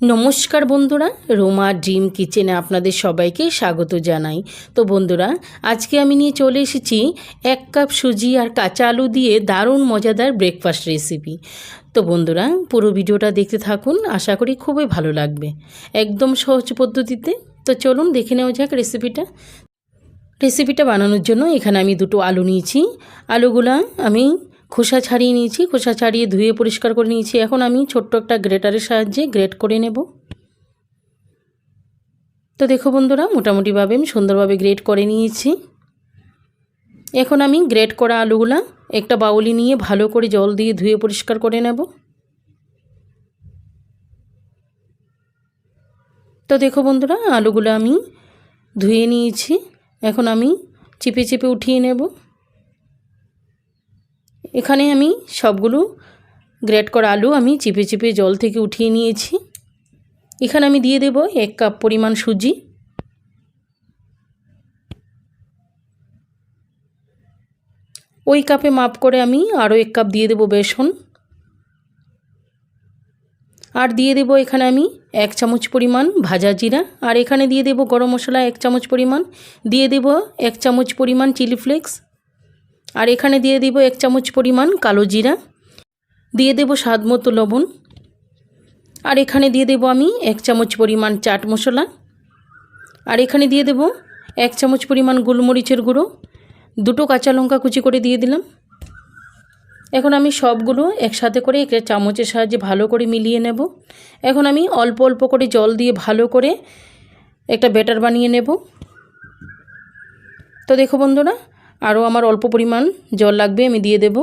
নমস্কার বন্ধুরা, রোমা ড্রিম কিচেনে আপনাদের সবাইকে স্বাগত জানাই। তো বন্ধুরা, আজকে আমি নিয়ে চলে এসেছি এক কাপ সুজি আর কাঁচা আলু দিয়ে দারুণ মজাদার ব্রেকফাস্ট রেসিপি তো বন্ধুরা, পুরো ভিডিওটা দেখতে থাকুন, আশা করি খুবই ভালো লাগবে। একদম সহজ পদ্ধতিতে। তো চলুন দেখে নেওয়া যাক রেসিপিটা রেসিপিটা বানানোর জন্য এখানে আমি দুটো আলু নিয়েছি। আলুগুলা আমি খোসা ছাড়িয়ে নিয়েছি, খোসা ছাড়িয়ে ধুয়ে পরিষ্কার করে নিয়েছি। এখন আমি ছোট্ট একটা গ্রেটারের সাহায্যে গ্রেট করে নেব। তো দেখো বন্ধুরা, মোটামুটিভাবে আমি সুন্দরভাবে গ্রেট করে নিয়েছি। এখন আমি গ্রেট করা আলুগুলা একটা বাউলি নিয়ে ভালো করে জল দিয়ে ধুয়ে পরিষ্কার করে নেব। তো দেখো বন্ধুরা, আলুগুলো আমি ধুয়ে নিয়েছি। এখন আমি চিপে চিপে উঠিয়ে নেব। এখানে আমি সবগুলো গ্রেট করা আলু আমি চিপে চিপে জল থেকে উঠিয়ে নিয়েছি। এখানে আমি দিয়ে দেব এক কাপ পরিমাণ সুজি। ওই কাপে মাপ করে আমি আরও এক কাপ দিয়ে দেব বেসন। আর দিয়ে দেব এখানে আমি এক চামচ পরিমাণ ভাজা জিরা। আর এখানে দিয়ে দেব গরম মশলা এক চামচ পরিমাণ। দিয়ে দেব এক চামচ পরিমাণ চিলি ফ্লেক্স। আর এখানে দিয়ে দিব এক চামচ পরিমাণ কালো জিরা। দিয়ে দেব স্বাদ মতো লবণ। আর এখানে দিয়ে দেব আমি এক চামচ পরিমাণ চাট মশলা। আর এখানে দিয়ে দেব এক চামচ পরিমাণ গোলমরিচের গুঁড়ো। দুটো কাঁচা লঙ্কা কুচি করে দিয়ে দিলাম। এখন আমি সবগুলো একসাথে করে একটা চামচের সাহায্যে ভালো করে মিলিয়ে নেব। এখন আমি অল্প অল্প করে জল দিয়ে ভালো করে একটা ব্যাটার বানিয়ে নেব। তো দেখো বন্ধুরা আরও আমার অল্প পরিমাণ জল লাগবে আমি দিয়ে দেব।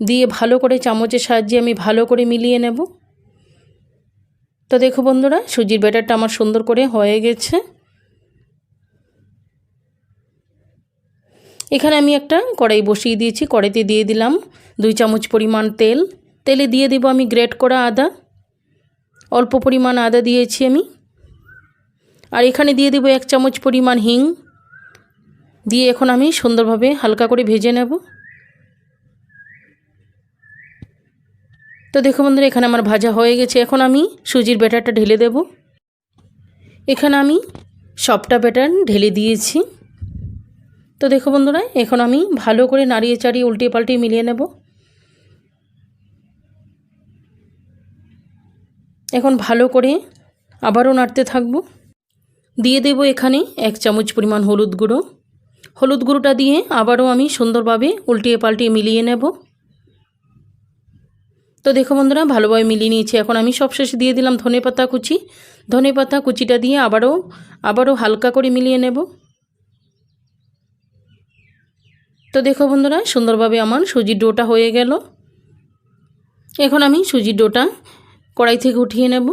দিয়ে ভালো করে চামচের সাহায্যে আমি ভালো করে মিলিয়ে নেব। তো দেখো বন্ধুরা, সুজির ব্যাটারটা আমার সুন্দর করে হয়ে গেছে। এখানে আমি একটা কড়াই বসিয়ে দিয়েছি, কড়াইতে দিয়ে দিলাম দুই চামচ পরিমাণ তেল। তেলে দিয়ে দেব আমি গ্রেট করা আদা। অল্প পরিমাণ আদা দিয়েছি আমি। আর এখানে দিয়ে দেবো এক চামচ পরিমাণ হিং। দিয়ে এখন আমি সুন্দরভাবে হালকা করে ভেজে নেব। তো দেখো বন্ধুরা, এখানে আমার ভাজা হয়ে গেছে। এখন আমি সুজির ব্যাটারটা ঢেলে দেব। এখানে আমি সবটা ব্যাটার ঢেলে দিয়েছি। তো দেখো বন্ধুরা, এখন আমি ভালো করে নাড়িয়ে চাড়িয়ে উল্টে পাল্টে মিলিয়ে নেব। এখন ভালো করে আবারও নাড়তে থাকব। দিয়ে দেব এখানে এক চামচ পরিমাণ হলুদ গুঁড়ো। হলুদ গুঁড়োটা দিয়ে আবারও আমি সুন্দরভাবে উল্টিয়ে পাল্টিয়ে মিলিয়ে নেব। তো দেখো বন্ধুরা, ভালোভাবে মিলিয়ে নিয়েছি। এখন আমি সবশেষে দিয়ে দিলাম ধনে পাতা কুচি। ধনে পাতা কুচিটা দিয়ে আবারও আবারও হালকা করে মিলিয়ে নেব। তো দেখো বন্ধুরা, সুন্দরভাবে আমার সুজির ডোটা হয়ে গেল। এখন আমি সুজির ডোটা কড়াই থেকে উঠিয়ে নেব।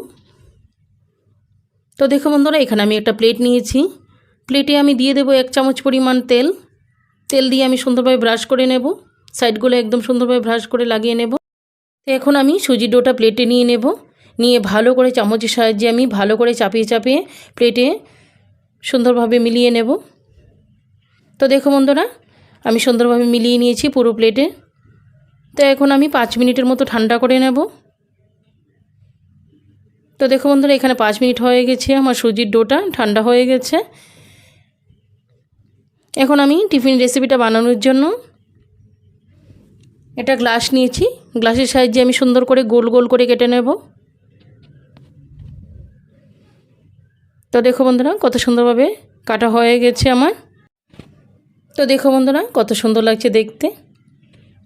তো দেখো বন্ধুরা, এখানে আমি একটা প্লেট নিয়েছি। প্লেটে আমি দিয়ে দেবো এক চামচ পরিমাণ তেল। তেল দিয়ে আমি সুন্দরভাবে ব্রাশ করে নেব। সাইডগুলো একদম সুন্দরভাবে ব্রাশ করে লাগিয়ে নেব। তো এখন আমি সুজির ডোটা প্লেটে নিয়ে নেব। নিয়ে ভালো করে চামচের সাহায্যে আমি ভালো করে চাপিয়ে চাপিয়ে প্লেটে সুন্দরভাবে মিলিয়ে নেব। তো দেখো বন্ধুরা, আমি সুন্দরভাবে মিলিয়ে নিয়েছি পুরো প্লেটে। তো এখন আমি পাঁচ মিনিটের মতো ঠান্ডা করে নেব। তো দেখো বন্ধুরা, এখানে পাঁচ মিনিট হয়ে গেছে আমার সুজির ডোটা, ঠান্ডা হয়ে গেছে। এখন আমি টিফিন রেসিপিটা বানানোর জন্য এটা গ্লাস নিয়েছি। গ্লাসের সাহায্যে আমি সুন্দর করে গোল গোল করে কেটে নেব। তো দেখো বন্ধুরা, কত সুন্দরভাবে কাটা হয়ে গেছে আমার। তো দেখো বন্ধুরা, কত সুন্দর লাগছে দেখতে।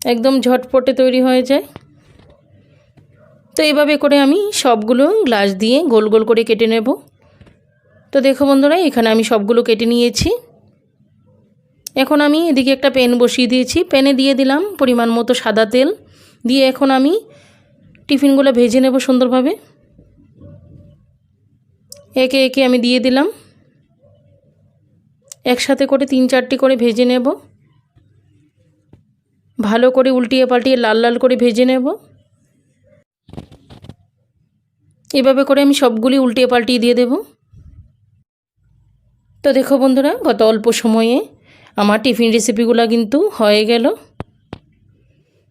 একদম ঝটপটে তৈরি হয়ে যায়। তো এভাবে করে আমি সবগুলো গ্লাস দিয়ে গোল গোল করে কেটে নেব। তো দেখো বন্ধুরা, এখানে আমি সবগুলো কেটে নিয়েছি। এখন আমি এদিকে একটা পেন বসিয়ে দিয়েছি। প্যানে দিয়ে দিলাম পরিমাণ মতো সাদা তেল। দিয়ে এখন আমি টিফিনগুলো ভেজে নেব সুন্দরভাবে। একে একে আমি দিয়ে দিলাম। একসাথে করে তিন চারটি করে ভেজে নেব। ভালো করে উল্টিয়ে পাল্টিয়ে লাল লাল করে ভেজে নেব। এভাবে করে আমি সবগুলি উল্টিয়ে পাল্টিয়ে দিয়ে দেব। তো দেখো বন্ধুরা, গত অল্প সময়ে আমার টিফিন রেসিপিগুলো কিন্তু হয়ে গেল।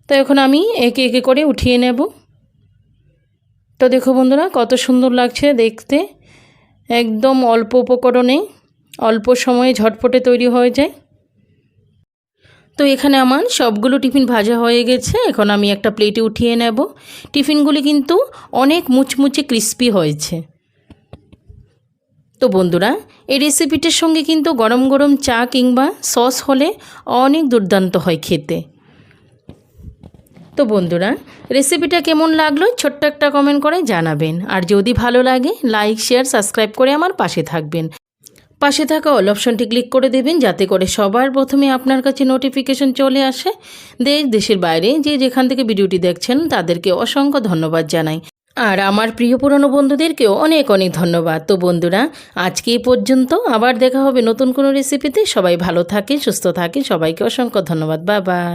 তো এখন আমি একে একে করে উঠিয়ে নেব। তো দেখো বন্ধুরা, কত সুন্দর লাগছে দেখতে। একদম অল্প উপকরণে, অল্প সময়ে ঝটপটে তৈরি হয়ে যায়। তো এখানে আমার সবগুলো টিফিন ভাজা হয়ে গেছে। এখন আমি একটা প্লেটে উঠিয়ে নেব। টিফিনগুলি কিন্তু অনেক মুচমুচে ক্রিস্পি হয়েছে। তো বন্ধুরা, এই রেসিপিটার সঙ্গে কিন্তু গরম গরম চা কিংবা সস হলে অনেক দুর্দান্ত হয় খেতে। তো বন্ধুরা, রেসিপিটা কেমন লাগল ছোট্ট একটা কমেন্ট করে জানাবেন। আর যদি ভালো লাগে লাইক শেয়ার সাবস্ক্রাইব করে আমার পাশে থাকবেন। পাশে থাকা অল অপশনটি ক্লিক করে দেবেন, যাতে করে সবার প্রথমে আপনার কাছে নোটিফিকেশন চলে আসে। দেশ, দেশের বাইরে যে যেখান থেকে ভিডিওটি দেখছেন, তাদেরকে অসংখ্য ধন্যবাদ জানাই। আর আমার প্রিয় পুরনো বন্ধুদেরকেও অনেক অনেক ধন্যবাদ। তো বন্ধুরা, আজকে এই পর্যন্ত আবার দেখা হবে নতুন কোনো রেসিপিতে সবাই ভালো থাকে সুস্থ থাকে সবাইকে অসংখ্য ধন্যবাদ। বা বাই